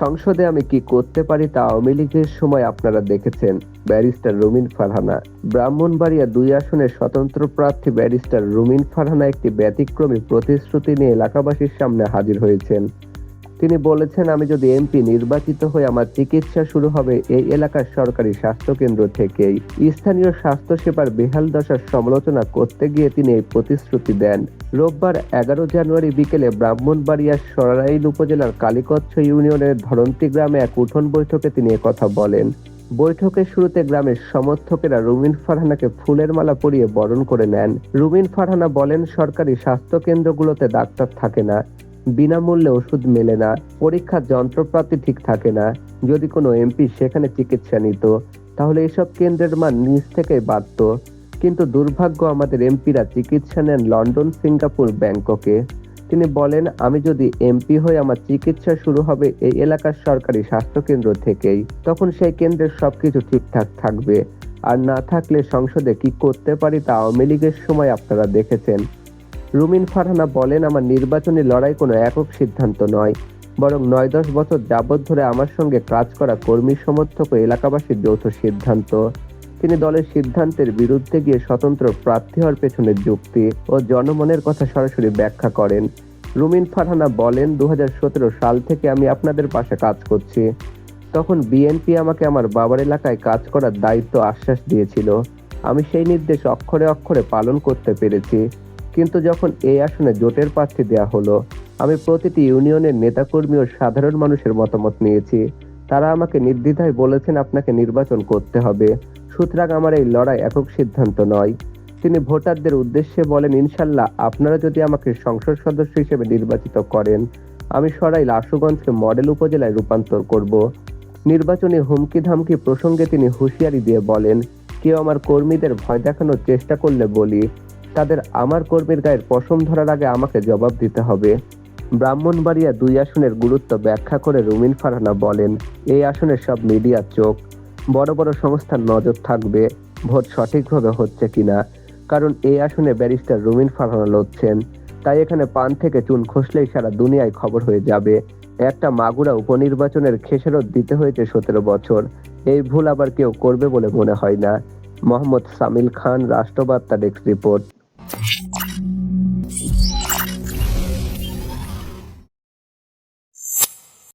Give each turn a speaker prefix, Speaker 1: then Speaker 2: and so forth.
Speaker 1: সংসদে আমি কি করতে পারি তা আওয়ামী লীগের সময় আপনারা দেখেছেন, ব্যারিস্টার রুমিন ফারহানা। ব্রাহ্মণবাড়িয়া দুই আসনের স্বতন্ত্র প্রার্থী ব্যারিস্টার রুমিন ফারহানা একটি ব্যতিক্রমী প্রতিশ্রুতি নিয়ে এলাকাবাসীর সামনে হাজির হয়েছেন। তিনি বলেছেন, আমি যদি এমপি নির্বাচিত হয়ে আমার চিকিৎসা শুরু হবে এই এলাকার সরকারি স্বাস্থ্য কেন্দ্র থেকেই। স্থানীয় স্বাস্থ্য সেবার বেহাল দশার সমালোচনা করতে গিয়ে তিনি এই প্রতিশ্রুতি দেন। রোববার এগারো জানুয়ারি বিকেলে ব্রাহ্মণবাড়িয়ার সরাইল উপজেলার কালীকচ্ছ ইউনিয়নের ধরন্তি গ্রামে এক উঠোন বৈঠকে তিনি কথা বলেন। বৈঠকের শুরুতে গ্রামের সমর্থকেরা রুমিন ফারহানাকে ফুলের মালা পরিয়ে বরণ করে নেন। রুমিন ফারহানা বলেন, সরকারি স্বাস্থ্য কেন্দ্রগুলোতে ডাক্তার থাকে না। বিনামূল্যে ওষুধ মেলে না, পরীক্ষার যন্ত্রপাতি ঠিক থাকে না, যদি কোনো এমপি সেখানে চিকিৎসা নিত, তাহলে এসব কেন্দ্রের মান নিজ থেকেই বাড়ত। কিন্তু দুর্ভাগ্য আমাদের এমপিরা চিকিৎসা নেন লন্ডন, সিঙ্গাপুর, ব্যাংককে। তিনি বলেন, আমি যদি এমপি হয়ে আমার চিকিৎসা শুরু হবে এই এলাকার সরকারি স্বাস্থ্য কেন্দ্র থেকেই, তখন সেই কেন্দ্রের সবকিছু ঠিকঠাক থাকবে। আর না থাকলে সংসদে কি করতে পারি তা আওয়ামী লীগের সময় আপনারা দেখেছেন। রুমিন ফারহানা বলেন, আমার নির্বাচনী লড়াই কোনো একক সিদ্ধান্ত নয়, বরং নয় দশ বছর যাবৎ ধরে আমার সঙ্গে কাজ করা কর্মী সমর্থক ও এলাকাবাসীর যৌথ সিদ্ধান্ত। তিনি দলের সিদ্ধান্তের বিরুদ্ধে গিয়ে স্বতন্ত্র প্রার্থী হওয়ার পেছনে যুক্তি ও জনমনের কথা সরাসরি ব্যাখ্যা করেন। রুমিন ফারহানা বলেন দু হাজার সতেরো সাল থেকে আমি আপনাদের পাশে কাজ করছি। তখন বিএনপি আমাকে আমার বাবার এলাকায় কাজ করার দায়িত্ব আশ্বাস দিয়েছিল। আমি সেই নির্দেশ অক্ষরে অক্ষরে পালন করতে পেরেছি। কিন্তু যখন এই আসনে জোটের প্রার্থী দেওয়া হলো, আমি প্রতিটি ইউনিয়নের নেতাকর্মী ও সাধারণ মানুষের মতামত নিয়েছি। তারা আমাকে নির্দ্বিধায় বলেছেন আপনাকে নির্বাচন করতে হবে। সুতরাং আমার এই লড়াই একক সিদ্ধান্ত নয়। তিনি ভোটারদের উদ্দেশ্যে বলেন, ইনশাল্লাহ আপনারা যদি আমাকে সংসদ সদস্য হিসেবে নির্বাচিত করেন, আমি সরাইল আশুগঞ্জকে মডেল উপজেলায় রূপান্তর করব। নির্বাচনী হুমকি ধামকি প্রসঙ্গে তিনি হুঁশিয়ারি দিয়ে বলেন, কেউ আমার কর্মীদের ভয় দেখানোর চেষ্টা করলে বলি তাদের আমার কর্মীর গায়ের পশম ধরার আগে আমাকে জবাব দিতে হবে। ব্রাহ্মণবাড়িয়া দুই আসনের গুরুত্ব ব্যাখ্যা করে রুমিন ফারহানা বলেন, এই আসনের সব মিডিয়ার চোখ। বড় বড় সংস্থার নজর থাকবে, ভোট সঠিকভাবে হচ্ছে কিনা। কারণ এই আসনে ব্যারিস্টার রুমিন ফারহানা লড়ছেন। তাই এখানে পান থেকে চুন খসলেই সারা দুনিয়ায় খবর হয়ে যাবে। একটা মাগুরা উপনির্বাচনের খেসারত দিতে হয়েছে সতেরো বছর। এই ভুল আবার কেউ করবে বলে মনে হয় না। মোহাম্মদ সামিল খান, রাষ্ট্রবার্তা ডেস্ক রিপোর্ট।